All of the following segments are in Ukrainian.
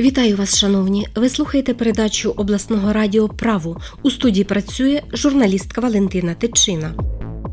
Вітаю вас, шановні. Ви слухаєте передачу обласного радіо Право. У студії працює журналістка Валентина Тичина.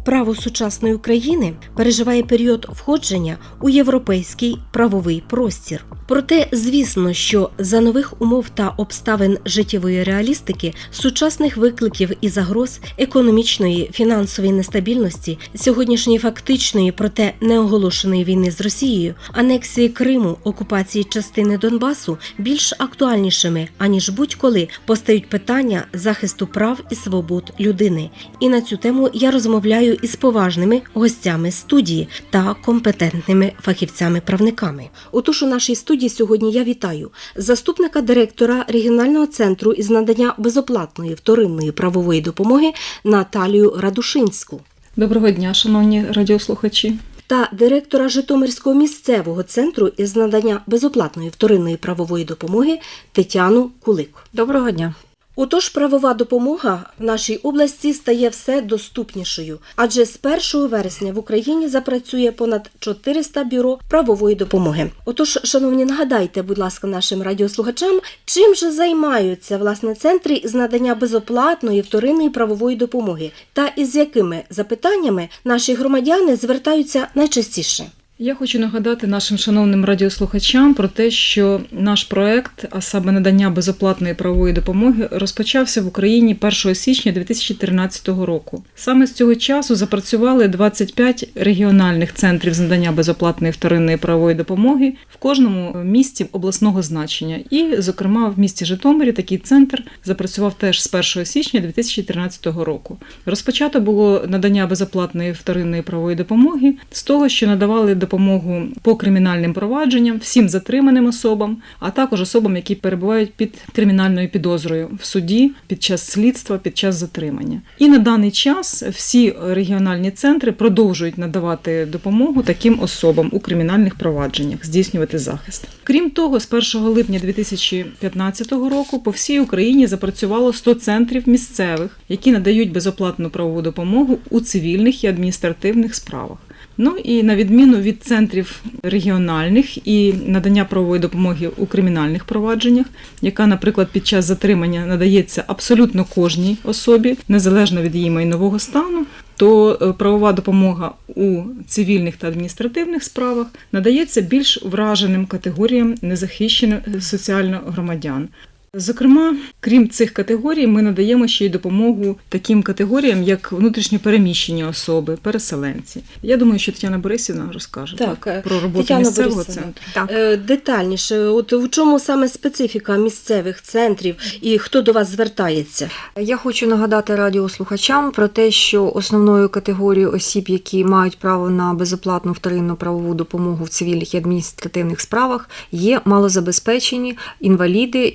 Право сучасної України переживає період входження у європейський правовий простір. Проте, звісно, що за нових умов та обставин життєвої реалістики, сучасних викликів і загроз економічної фінансової нестабільності, сьогоднішньої фактичної, проте неоголошеної війни з Росією, анексії Криму, окупації частини Донбасу більш актуальнішими аніж будь-коли постають питання захисту прав і свобод людини. І на цю тему я розмовляю із поважними гостями студії та компетентними фахівцями-правниками. Отож, у нашій студії сьогодні я вітаю заступника директора регіонального центру із надання безоплатної вторинної правової допомоги Наталію Радушинську. Доброго дня, шановні радіослухачі. Та директора Житомирського місцевого центру із надання безоплатної вторинної правової допомоги Тетяну Кулик. Доброго дня. Отож, правова допомога в нашій області стає все доступнішою, адже з 1 вересня в Україні запрацює понад 400 бюро правової допомоги. Отож, шановні, нагадайте, будь ласка, нашим радіослухачам, чим же займаються власне центри з надання безоплатної вторинної правової допомоги, та із якими запитаннями наші громадяни звертаються найчастіше. Я хочу нагадати нашим шановним радіослухачам про те, що наш проект, а саме надання безоплатної правової допомоги, розпочався в Україні 1 січня 2013 року. Саме з цього часу запрацювали 25 регіональних центрів з надання безоплатної вторинної правової допомоги в кожному місті обласного значення. І, зокрема, в місті Житомирі такий центр запрацював теж з 1 січня 2013 року. Розпочато було надання безоплатної вторинної правової допомоги з того, що надавали допомогу по кримінальним провадженням всім затриманим особам, а також особам, які перебувають під кримінальною підозрою в суді під час слідства, під час затримання. І на даний час всі регіональні центри продовжують надавати допомогу таким особам у кримінальних провадженнях, здійснювати захист. Крім того, з 1 липня 2015 року по всій Україні запрацювало 100 центрів місцевих, які надають безоплатну правову допомогу у цивільних і адміністративних справах. Ну і на відміну від центрів регіональних і надання правової допомоги у кримінальних провадженнях, яка, наприклад, під час затримання надається абсолютно кожній особі, незалежно від її майнового стану, то е, правова допомога у цивільних та адміністративних справах надається більш враженим категоріям незахищених соціально громадян. Зокрема, крім цих категорій, ми надаємо ще й допомогу таким категоріям, як внутрішньопереміщені особи, переселенці. Я думаю, що Тетяна Борисівна розкаже Так, е, про роботу Тетяна місцевого Борисівна. центру. Так. Е, Детальніше, от в чому саме специфіка місцевих центрів і хто до вас звертається? Я хочу нагадати радіослухачам про те, що основною категорією осіб, які мають право на безоплатну вторинну правову допомогу в цивільних і адміністративних справах, є малозабезпечені інваліди,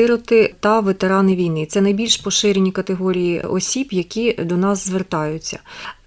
діти-сироти та ветерани війни. Це найбільш поширені категорії осіб, які до нас звертаються.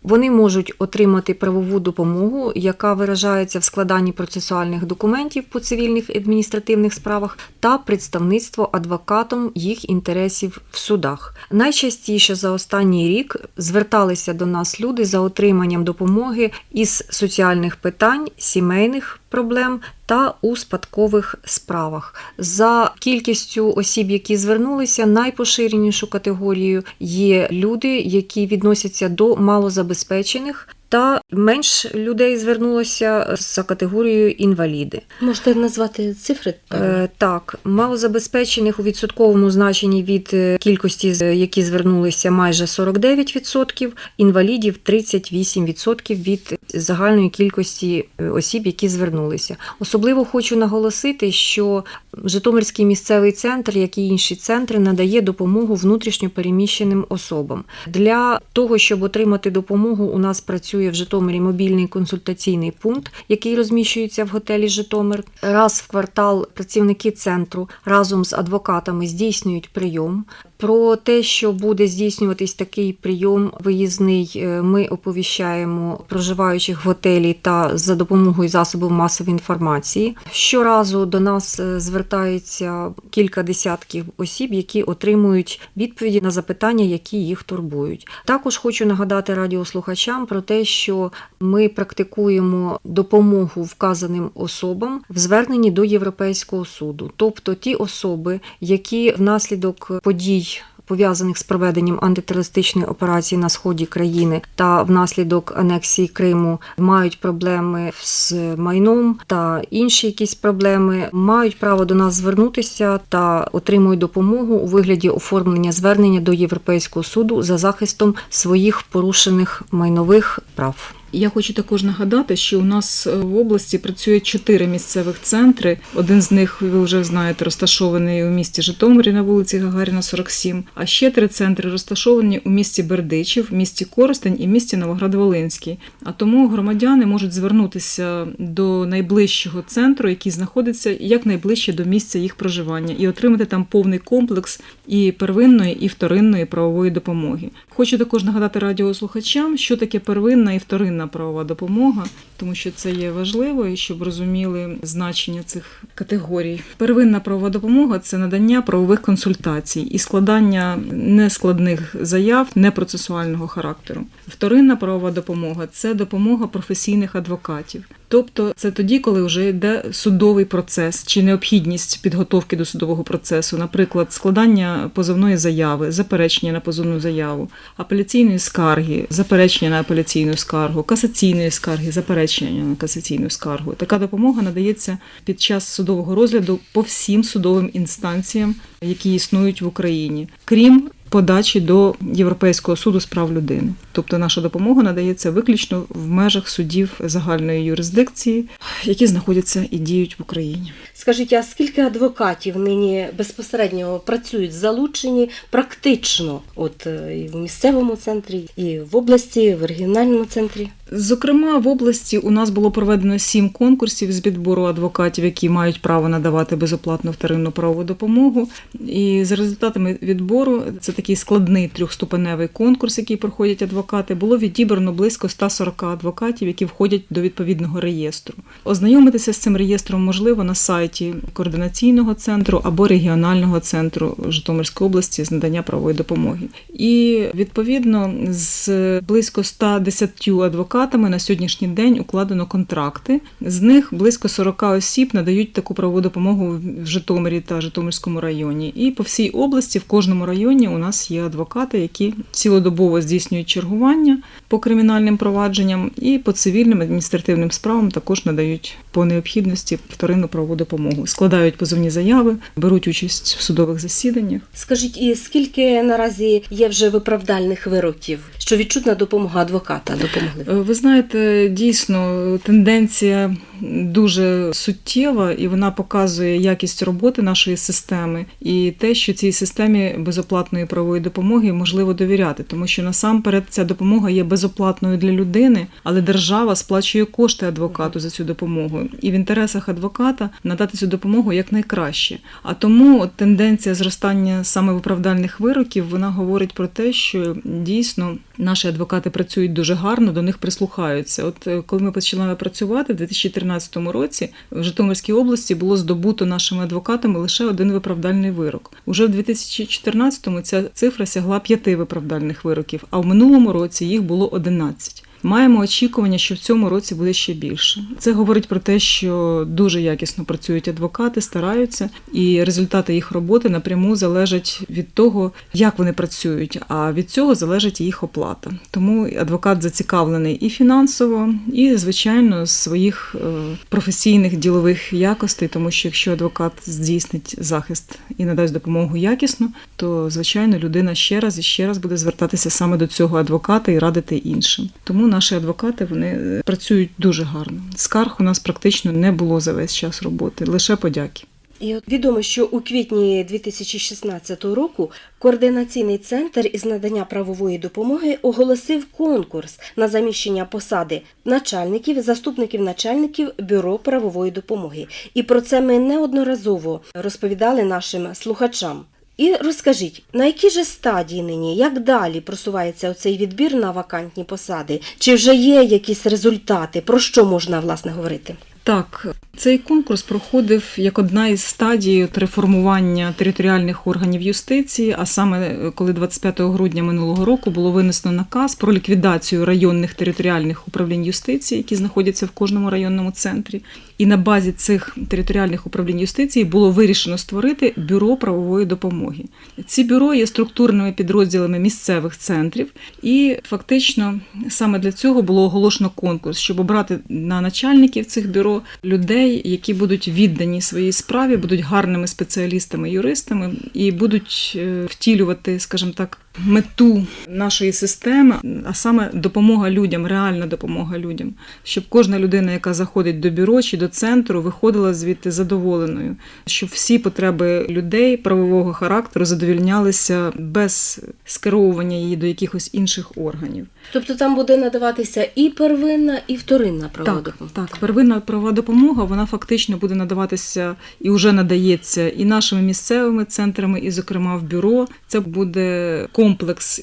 Вони можуть отримати правову допомогу, яка виражається в складанні процесуальних документів по цивільних і адміністративних справах та представництво адвокатом їх інтересів в судах. Найчастіше за останній рік зверталися до нас люди за отриманням допомоги із соціальних питань, сімейних проблем та у спадкових справах. За кількістю осіб, які звернулися, найпоширенішу категорією є люди, які відносяться до малозабезпечених малозабезпечених та менш людей звернулося за категорією інваліди. Можете назвати цифри? Е, так, малозабезпечених у відсотковому значенні від е, кількості, які звернулися, майже 49%, інвалідів 38% від загальної кількості е, осіб, які звернулися. Особливо хочу наголосити, що Житомирський місцевий центр, як і інші центри, надає допомогу внутрішньо переміщеним особам. Для того, щоб отримати допомогу, у нас працює в Житомирі мобільний консультаційний пункт, який розміщується в готелі Житомир. Раз в квартал працівники центру разом з адвокатами здійснюють прийом. Про те, що буде здійснюватись такий прийом виїзний, е, ми оповіщаємо проживаючих в готелі та за допомогою засобів масової інформації. Щоразу до нас е, звертається кілька десятків осіб, які отримують відповіді на запитання, які їх турбують. Також хочу нагадати радіослухачам про те, що ми практикуємо допомогу вказаним особам в зверненні до Європейського суду, тобто ті особи, які внаслідок подій. Пов'язаних з проведенням антитерористичної операції на сході країни та внаслідок анексії Криму мають проблеми з майном та інші якісь проблеми, мають право до нас звернутися та отримують допомогу у вигляді оформлення звернення до Європейського суду за захистом своїх порушених майнових прав. Я хочу також нагадати, що у нас е, в області працює чотири місцевих центри. Один з них, ви вже знаєте, розташований у місті Житомирі на вулиці Гагаріна, 47. А ще три центри розташовані у місті Бердичів, місті Коростень і місті Новоград-Волинський. А тому громадяни можуть звернутися до найближчого центру, який знаходиться якнайближче до місця їх проживання, і отримати там повний комплекс і первинної, і вторинної правової допомоги. Хочу також нагадати радіослухачам, що таке первинна і вторинна правова допомога, тому що це є важливо, щоб розуміли значення цих категорій. Первинна правова допомога це надання правових консультацій і складання нескладних заяв непроцесуального характеру. Вторинна правова допомога це допомога професійних адвокатів. Тобто це тоді, коли вже йде судовий процес чи необхідність підготовки до судового процесу, наприклад, складання позовної заяви, заперечення на позовну заяву, апеляційної скарги, заперечення на апеляційну скаргу, касаційної скарги, заперечення на касаційну скаргу. Така допомога надається під час судового розгляду по всім судовим інстанціям, які існують в Україні, крім подачі до Європейського суду з прав людини. Тобто наша допомога надається виключно в межах судів загальної юрисдикції, які знаходяться і діють в Україні. Скажіть, а скільки адвокатів нині безпосередньо працюють залучені практично, от і в місцевому центрі, і в області, в регіональному центрі? Зокрема, в області у нас було проведено сім конкурсів з відбору адвокатів, які мають право надавати безоплатну вторинну правову допомогу. І за результатами відбору це такий складний трьохступеневий конкурс, який проходять адвокати. Було відібрано близько 140 адвокатів, які входять до відповідного реєстру. Ознайомитися з цим реєстром можливо на сайті координаційного центру або регіонального центру Житомирської області з надання правової допомоги. І відповідно з близько 110 адвокатами на сьогоднішній день укладено контракти. З них близько 40 осіб надають таку правову допомогу в Житомирі та Житомирському районі. І по всій області, в кожному районі, у нас є адвокати, які цілодобово здійснюють чергування по кримінальним провадженням і по цивільним адміністративним справам також надають по необхідності вторинну правову допомогу. Складають позовні заяви, беруть участь в судових засіданнях. Скажіть, і скільки наразі є вже виправдальних вироків, що відчутна допомога адвоката допомогли? Е, Ви знаєте, дійсно тенденція дуже суттєва, і вона показує якість роботи нашої системи і те, що цій системі безоплатної правової допомоги можливо довіряти, тому що насамперед ця допомога є безоплатною для людини, але держава сплачує кошти адвокату за цю допомогу, і в інтересах адвоката надати цю допомогу якнайкраще. А тому тенденція зростання саме виправдальних вироків вона говорить про те, що дійсно наші адвокати працюють дуже гарно, до них прислухаються. От е, коли ми почали працювати в 2013 році, в Житомирській області було здобуто нашими адвокатами лише один виправдальний вирок. Уже в 2014-му ця цифра сягла п'яти виправдальних вироків, а в минулому році їх було 11. Маємо очікування, що в цьому році буде ще більше. Це говорить про те, що дуже якісно працюють адвокати, стараються, і результати їх роботи напряму залежать від того, як вони працюють. А від цього залежить їх оплата. Тому адвокат зацікавлений і фінансово, і звичайно з своїх е, професійних ділових якостей, тому що якщо адвокат здійснить захист і надасть допомогу якісно, то звичайно людина ще раз і ще раз буде звертатися саме до цього адвоката і радити іншим. Тому наші адвокати вони е, працюють дуже гарно. Скарг у нас практично не було за весь час роботи, лише подяки. І от відомо, що у квітні 2016 року координаційний центр із надання правової допомоги оголосив конкурс на заміщення посади начальників, заступників начальників бюро правової допомоги. І про це ми неодноразово розповідали нашим слухачам. І розкажіть, на якій же стадії нині, як далі просувається оцей відбір на вакантні посади? Чи вже є якісь результати? Про що можна власне говорити? Так, цей конкурс проходив як одна із стадій реформування територіальних органів юстиції. А саме коли 25 грудня минулого року було винесено наказ про ліквідацію районних територіальних управлінь юстиції, які знаходяться в кожному районному центрі. І на базі цих територіальних управлінь юстиції було вирішено створити бюро правової допомоги. Ці бюро є структурними підрозділами місцевих центрів, і фактично саме для цього було оголошено конкурс, щоб обрати на начальників цих бюро людей, які будуть віддані своїй справі, будуть гарними спеціалістами, юристами і будуть е, втілювати, скажімо так, мету нашої системи, а саме допомога людям, реальна допомога людям, щоб кожна людина, яка заходить до бюро чи до центру, виходила звідти задоволеною, щоб всі потреби людей правового характеру задовільнялися без скеровування її до якихось інших органів. Тобто там буде надаватися і первинна, і вторинна правова Так, допомога. так, первинна правова допомога вона фактично буде надаватися і вже надається і нашими місцевими центрами, і, зокрема, в бюро. Це буде комплекс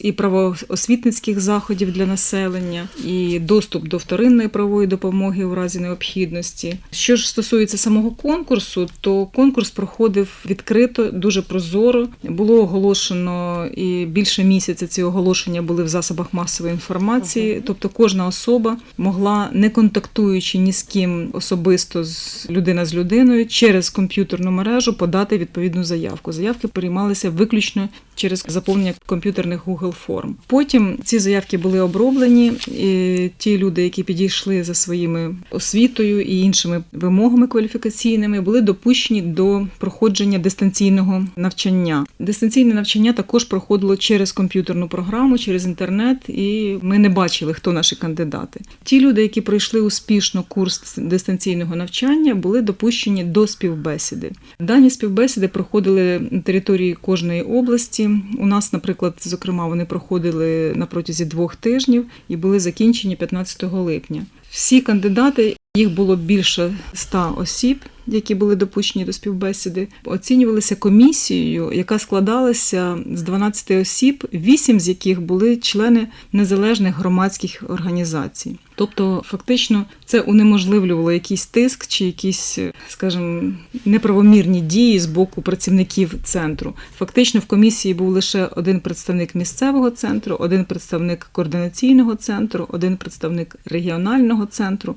і правоосвітницьких заходів для населення, і доступ до вторинної правової допомоги у разі необхідності. Що ж стосується самого конкурсу, то конкурс проходив відкрито, дуже прозоро. Було оголошено і більше місяця ці оголошення були в засобах масової інформації. Тобто кожна особа могла, не контактуючи ні з ким особисто з людина з людиною, через комп'ютерну мережу подати відповідну заявку. Заявки приймалися виключно через заповнення комп'ютерних Google форм. Потім ці заявки були оброблені, і ті люди, які підійшли за своїми освітою і іншими вимогами кваліфікаційними, були допущені до проходження дистанційного навчання. Дистанційне навчання також проходило через комп'ютерну програму, через інтернет, і ми не бачили, хто наші кандидати. Ті люди, які пройшли успішно курс дистанційного навчання, були допущені до співбесіди. Дані співбесіди проходили на території кожної області. У нас, наприклад, зокрема, вони проходили на протязі двох тижнів і були закінчені 15 липня. Всі кандидати, їх було більше ста осіб, які були допущені до співбесіди, оцінювалися комісією, яка складалася з 12 осіб, 8 з яких були члени незалежних громадських організацій. Тобто, фактично, це унеможливлювало якийсь тиск чи якісь, скажімо, неправомірні дії з боку працівників центру. Фактично, в комісії був лише один представник місцевого центру, один представник координаційного центру, один представник регіонального центру,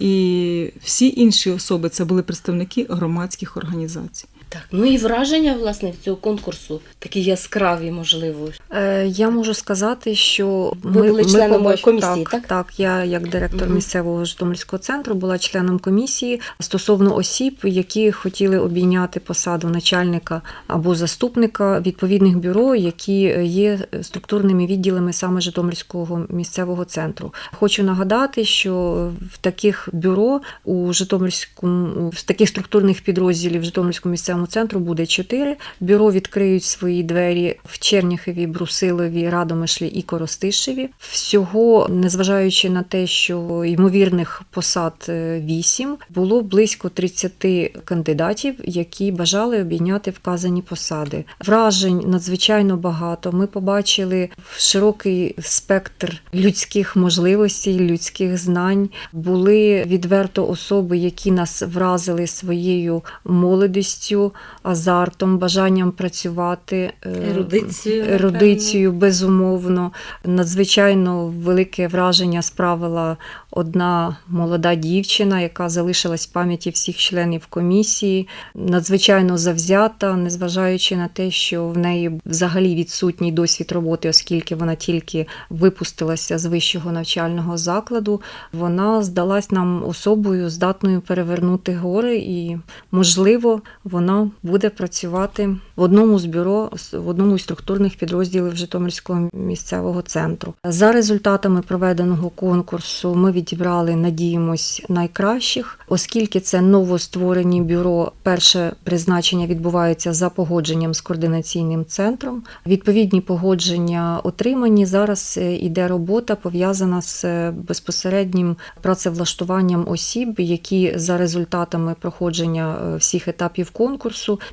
і всі інші особи це були представники громадських організацій. Так, ну і враження власне від цього конкурсу такі яскраві, можливо. Е, Я можу сказати, що Ви були членом побач- комісії, так? так? Так, я як директор місцевого Житомирського центру була членом комісії стосовно осіб, які хотіли обійняти посаду начальника або заступника відповідних бюро, які є структурними відділами саме Житомирського місцевого центру. Хочу нагадати, що в таких бюро у Житомирському в таких структурних підрозділів Житомирському місцевому центру буде чотири. Бюро відкриють свої двері в Черняхові, Брусилові, Радомишлі і Коростишеві. Всього, незважаючи на те, що ймовірних посад е, вісім, було близько 30 кандидатів, які бажали обійняти вказані посади. Вражень надзвичайно багато. Ми побачили широкий спектр людських можливостей, людських знань. Були відверто особи, які нас вразили своєю молодістю, азартом, бажанням працювати. е, Ерудицією, ерудицією, безумовно. Надзвичайно велике враження справила одна молода дівчина, яка залишилась в пам'яті всіх членів комісії. Надзвичайно завзята, незважаючи на те, що в неї взагалі відсутній досвід роботи, оскільки вона тільки випустилася з вищого навчального закладу. Вона здалась нам особою, здатною перевернути гори, і, можливо, вона буде працювати в одному з бюро, в одному із структурних підрозділів Житомирського місцевого центру. За результатами проведеного конкурсу ми від підібрали, надіємось, найкращих, оскільки це новостворені бюро. Перше призначення відбувається за погодженням з координаційним центром. Відповідні погодження отримані. Зараз е, іде робота пов'язана з е, безпосереднім працевлаштуванням осіб, які за результатами проходження е, всіх етапів конкурсу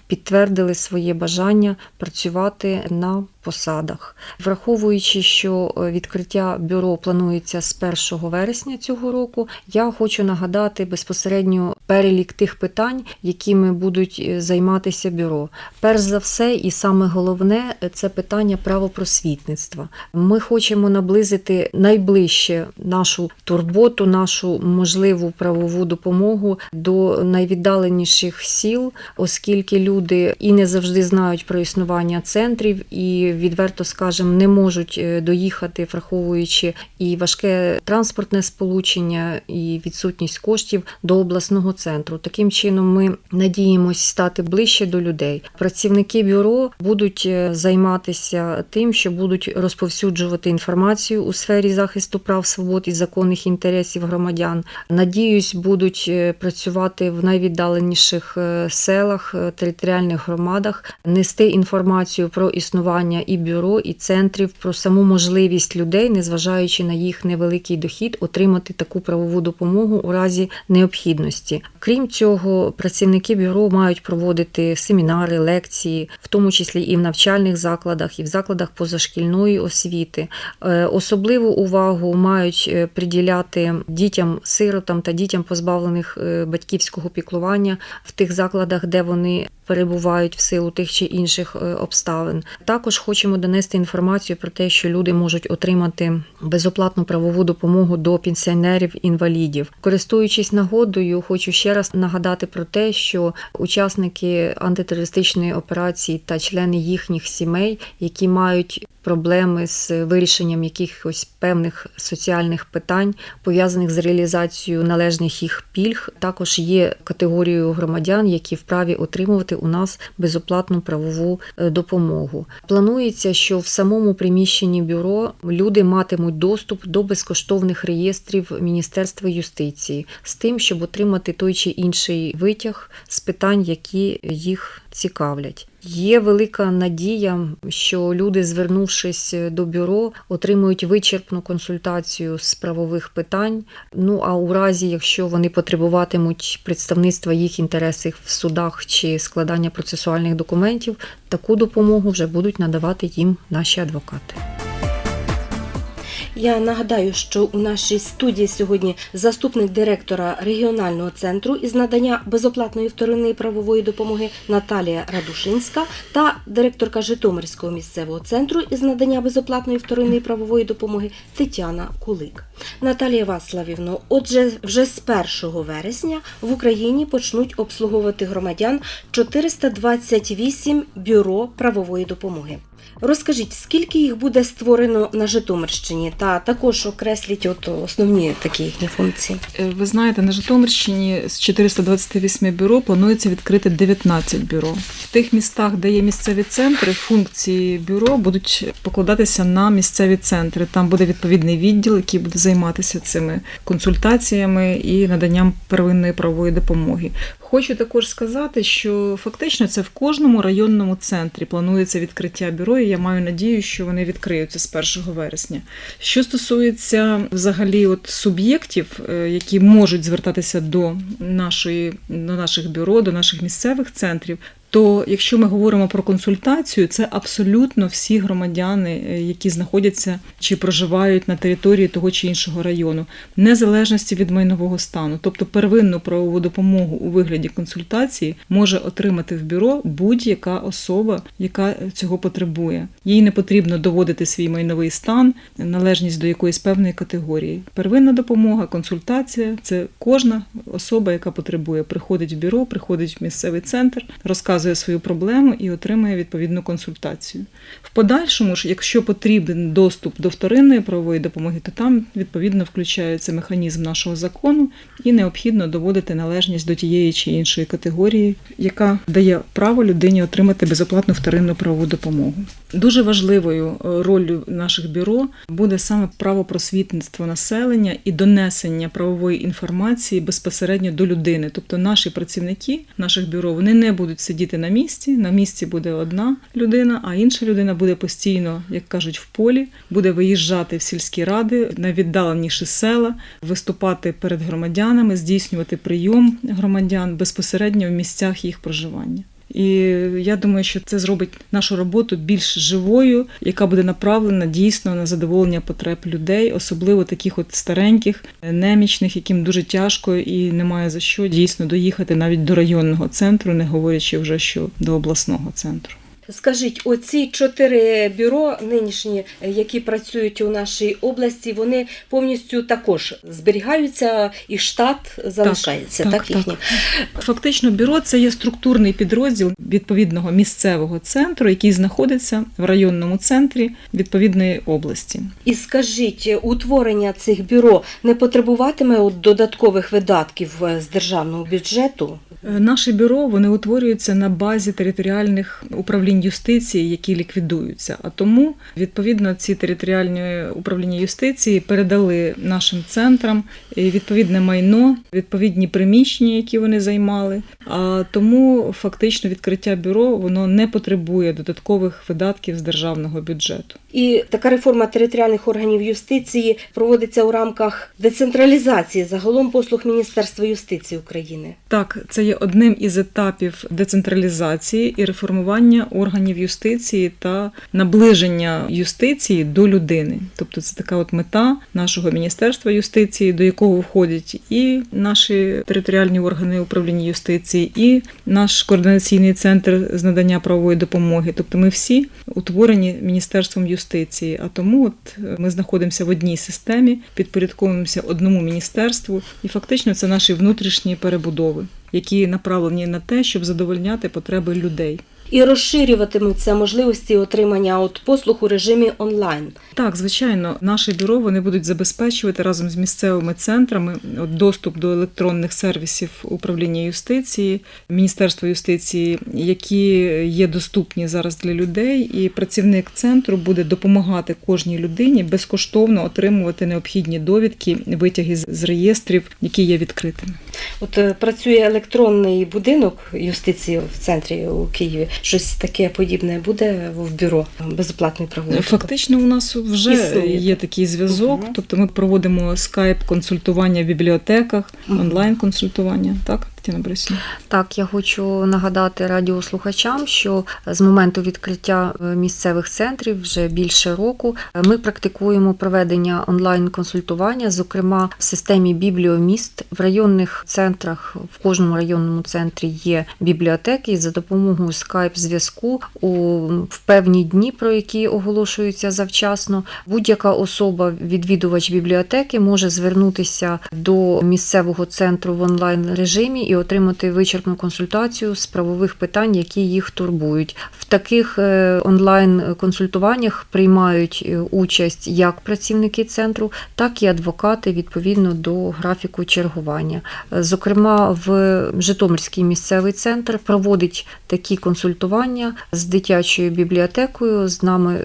підтвердили своє бажання працювати на посадах. Враховуючи, що е, відкриття бюро планується з 1 вересня цього року, я хочу нагадати безпосередньо перелік тих питань, якими будуть е, займатися бюро. Перш за все, і саме головне е, це питання правопросвітництва. Ми хочемо наблизити найближче нашу турботу, нашу можливу правову допомогу до найвіддаленіших сіл, оскільки люди і не завжди знають про існування центрів, і відверто скажемо, не можуть е, доїхати, враховуючи і важке транспортне сполучення, і відсутність коштів до обласного центру. Таким чином, ми надіємось стати ближче до людей. Працівники бюро будуть е, займатися тим, що будуть розповсюджувати інформацію у сфері захисту прав, свобод і законних інтересів громадян. Надіюсь, будуть е, працювати в найвіддаленіших селах, е, територіальних громадах, нести інформацію про існування і бюро, і центрів, про саму можливість людей, незважаючи на їх невеликий дохід, отримати таку правову допомогу у разі необхідності. Крім цього, працівники бюро мають проводити семінари, лекції, в тому числі і в навчальних закладах, і в закладах позашкільної освіти. Е, Особливу увагу мають е, приділяти дітям, сиротам та дітям, позбавлених батьківського піклування в тих закладах, де вони перебувають в силу тих чи інших е, обставин. Також хочемо донести інформацію про те, що люди можуть отримати безоплатну правову допомогу до пенсіонерів-інвалідів. Користуючись нагодою, хочу ще раз нагадати про те, що учасники антитерористичної операції та члени їхніх сімей, які мають проблеми з вирішенням якихось певних соціальних питань, пов'язаних з реалізацією належних їх пільг, також є категорією громадян, які вправі отримувати у нас безоплатну правову е, допомогу. Планується, що в самому приміщенні бюро люди матимуть доступ до безкоштовних реєстрів Міністерства юстиції з тим, щоб отримати той чи інший витяг з питань, які їх цікавлять. Є велика надія, що люди, звернувшись до бюро, отримують вичерпну консультацію з правових питань. Ну а у разі, якщо вони потребуватимуть представництва їх інтересів в судах чи складання процесуальних документів, таку допомогу вже будуть надавати їм наші адвокати. Я нагадаю, що у нашій студії сьогодні заступник директора регіонального центру із надання безоплатної вторинної правової допомоги Наталія Радушинська та директорка Житомирського місцевого центру із надання безоплатної вторинної правової допомоги Тетяна Кулик. Наталія Вацлавівно, отже, вже з 1 вересня в Україні почнуть обслуговувати громадян 428 бюро правової допомоги. Розкажіть, скільки їх буде створено на Житомирщині, та також окресліть от основні такі їхні функції. Е, Ви знаєте, на Житомирщині з 428 бюро планується відкрити 19 бюро. В тих містах, де є місцеві центри, функції бюро будуть покладатися на місцеві центри. Там буде відповідний відділ, який буде займатися цими консультаціями і наданням первинної правової допомоги. Хочу також сказати, що фактично це в кожному районному центрі планується відкриття бюро, і я маю надію, що вони відкриються з 1 вересня. Що стосується взагалі от суб'єктів, е, які можуть звертатися до нашої до наших бюро, до наших місцевих центрів. То якщо ми говоримо про консультацію, це абсолютно всі громадяни, е, які знаходяться чи проживають на території того чи іншого району, незалежності від майнового стану, тобто первинну правову допомогу у вигляді консультації може отримати в бюро будь-яка особа, яка цього потребує. Їй не потрібно доводити свій майновий стан, належність до якоїсь певної категорії. Первинна допомога, консультація це кожна особа, яка потребує, приходить в бюро, приходить в місцевий центр, розказує свою проблему і отримує відповідну консультацію. В подальшому ж, якщо потрібен доступ до вторинної правової допомоги, то там відповідно включається механізм нашого закону і необхідно доводити належність до тієї чи іншої категорії, яка дає право людині отримати безоплатну вторинну правову допомогу. Дуже важливою е, роллю наших бюро буде саме правопросвітництво населення і донесення правової інформації безпосередньо до людини. Тобто наші працівники наших бюро вони не будуть сидіти на місці. На місці буде одна людина, а інша людина буде постійно, як кажуть, в полі, буде виїжджати в сільські ради на віддаленіші села, виступати перед громадянами, здійснювати прийом громадян безпосередньо в місцях їх проживання. І я думаю, що це зробить нашу роботу більш живою, яка буде направлена дійсно на задоволення потреб людей, особливо таких от стареньких, немічних, яким дуже тяжко і немає за що дійсно доїхати навіть до районного центру, не говорячи вже що до обласного центру. Скажіть, оці чотири бюро нинішні, які працюють у нашій області, вони повністю також зберігаються і штат залишається, так, так, їхній? Фактично, бюро це є структурний підрозділ відповідного місцевого центру, який знаходиться в районному центрі відповідної області. І скажіть, утворення цих бюро не потребуватиме додаткових видатків е, з державного бюджету? Е, Наші бюро вони утворюються на базі територіальних управлінь юстиції, які ліквідуються. А тому, відповідно, ці територіальні управління юстиції передали нашим центрам е, відповідне майно, відповідні приміщення, які вони займали. А тому фактично відкриття бюро воно не потребує додаткових видатків з державного бюджету. І така реформа територіальних органів юстиції проводиться у рамках децентралізації загалом послуг Міністерства юстиції України. Так, це є одним із етапів децентралізації і реформування органів юстиції та наближення юстиції до людини. Тобто це така от мета нашого міністерства юстиції, до якого входять і наші територіальні органи управління юстиції, і наш координаційний центр з надання правової допомоги. Тобто ми всі утворені міністерством юстиції. А тому от ми знаходимося в одній системі, підпорядковуємося одному міністерству, і фактично це наші внутрішні перебудови, які направлені на те, щоб задовольняти потреби людей. І розширюватимуться можливості отримання от послуг у режимі онлайн. Так, звичайно, наше бюро вони будуть забезпечувати разом з місцевими центрами от, доступ до електронних сервісів управління юстиції, Міністерства юстиції, які є доступні зараз для людей, і працівник центру буде допомагати кожній людині безкоштовно отримувати необхідні довідки, витяги з- з реєстрів, які є відкритими. От е, працює електронний будинок юстиції в центрі у Києві. Щось таке подібне буде в бюро безоплатний прогулянки. Фактично, у нас вже Існує. є такий зв'язок. Угу. Тобто ми проводимо скайп-консультування в бібліотеках, онлайн-консультування. Так, Тетяна Борисівна? Так, я хочу нагадати радіослухачам, що з моменту відкриття е, місцевих центрів вже більше року е, ми практикуємо проведення онлайн-консультування, зокрема в системі бібліоміст. В районних центрах, в кожному районному центрі є бібліотеки, і за допомогою скайп-зв'язку в певні дні, про які оголошуються завчасно, будь-яка особа, відвідувач бібліотеки, може звернутися до місцевого центру в онлайн режимі і отримати вичерпну консультацію з правових питань, які їх турбують. В таких е, онлайн-консультуваннях приймають е, участь як працівники центру, так і адвокати відповідно до графіку чергування. Е, Зокрема, в Житомирський місцевий центр проводить такі консультування з дитячою бібліотекою. З нами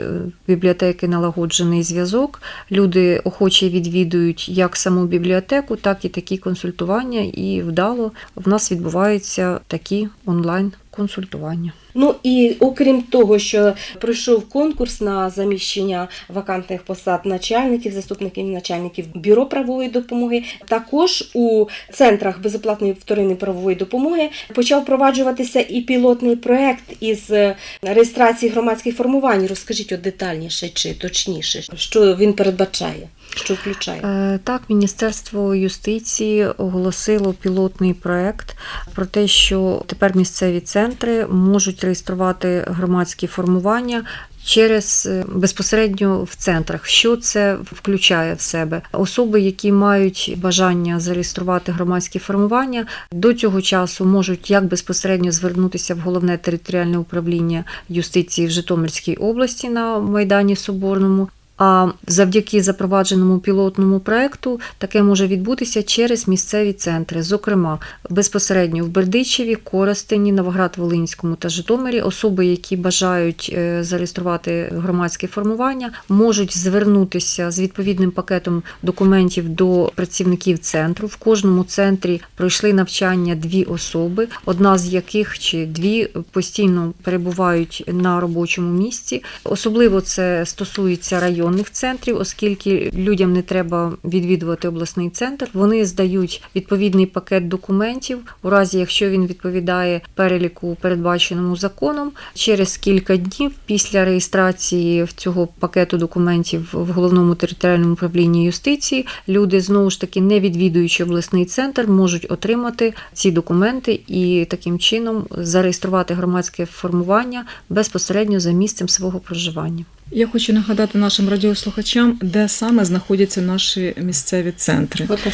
бібліотеки налагоджений зв'язок. Люди охоче відвідують як саму бібліотеку, так і такі консультування. І вдало в нас відбуваються такі онлайн консультування. Ну і окрім того, що пройшов конкурс на заміщення вакантних посад начальників, заступників начальників бюро правової допомоги, також у центрах безоплатної вторинної правової допомоги почав впроваджуватися і пілотний проект із е, реєстрації громадських формувань. Розкажіть от детальніше чи точніше, що він передбачає, що включає. Е, Так, Міністерство юстиції оголосило пілотний проект про те, що тепер місцеві центри можуть реєструвати громадські формування. Через е, безпосередньо в центрах, що це включає в себе особи, які мають бажання зареєструвати громадські формування, до цього часу можуть як безпосередньо звернутися в головне територіальне управління юстиції в Житомирській області на майдані Соборному, А завдяки запровадженому пілотному проекту таке може відбутися через місцеві центри, зокрема безпосередньо в Бердичеві, Коростені, Новоград-Волинському та Житомирі. Особи, які бажають е, зареєструвати громадське формування, можуть звернутися з відповідним пакетом документів до працівників центру. В кожному центрі пройшли навчання дві особи, одна з яких чи дві постійно перебувають на робочому місці. Особливо це стосується районних центрів, оскільки людям не треба відвідувати обласний центр. Вони здають відповідний пакет документів, у разі якщо він відповідає переліку, передбаченому законом. Через кілька днів після реєстрації цього пакету документів в головному територіальному управлінні юстиції люди знову ж таки, не відвідуючи обласний центр, можуть отримати ці документи і таким чином зареєструвати громадське формування безпосередньо за місцем свого проживання. Я хочу нагадати нашим радіослухачам, де саме знаходяться наші місцеві центри. Ласка.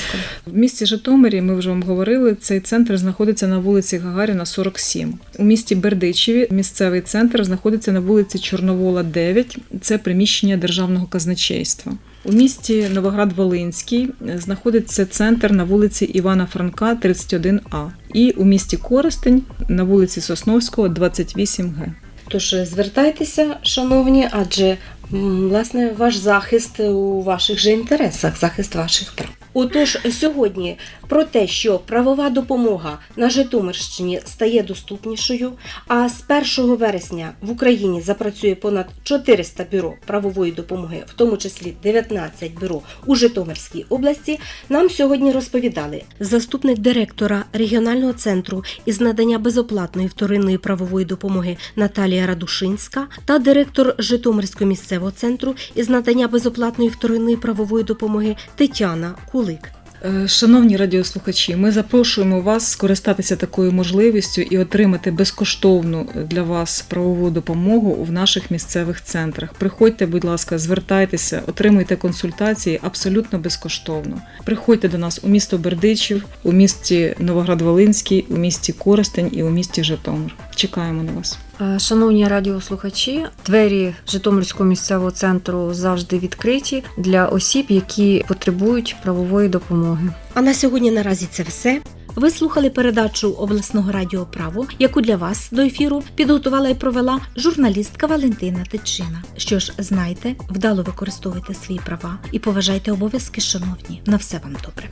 В місті Житомирі, ми вже вам говорили, цей центр знаходиться на вулиці Гагаріна, 47. У місті Бердичеві місцевий центр знаходиться на вулиці Чорновола, 9. Це приміщення державного казначейства. У місті Новоград-Волинський знаходиться центр на вулиці Івана Франка, 31А. І у місті Коростень на вулиці Сосновського, 28Г. Тож звертайтеся, шановні, адже власне ваш захист у ваших же інтересах, захист ваших прав. Отож, сьогодні про те, що правова допомога на Житомирщині стає доступнішою, а з 1 вересня в Україні запрацює понад 400 бюро правової допомоги, в тому числі 19 бюро у Житомирській області, нам сьогодні розповідали заступник директора регіонального центру із надання безоплатної вторинної правової допомоги Наталія Радушинська та директор Житомирського місцевого центру із надання безоплатної вторинної правової допомоги Тетяна Кулик. Е, Шановні радіослухачі, ми запрошуємо вас скористатися такою можливістю і отримати безкоштовну для вас правову допомогу в наших місцевих центрах. Приходьте, будь ласка, звертайтеся, отримуйте консультації абсолютно безкоштовно. Приходьте до нас у місто Бердичів, у місті Новоград-Волинський, у місті Коростень і у місті Житомир. Чекаємо на вас. Е, Шановні радіослухачі, двері Житомирського місцевого центру завжди відкриті для осіб, які потребують правової допомоги. А на сьогодні наразі це все. Ви слухали передачу обласного радіо Право, яку для вас до ефіру підготувала і провела журналістка Валентина Тичина. Що ж, знайте, вдало використовуйте свої права і поважайте обов'язки, шановні. На все вам добре.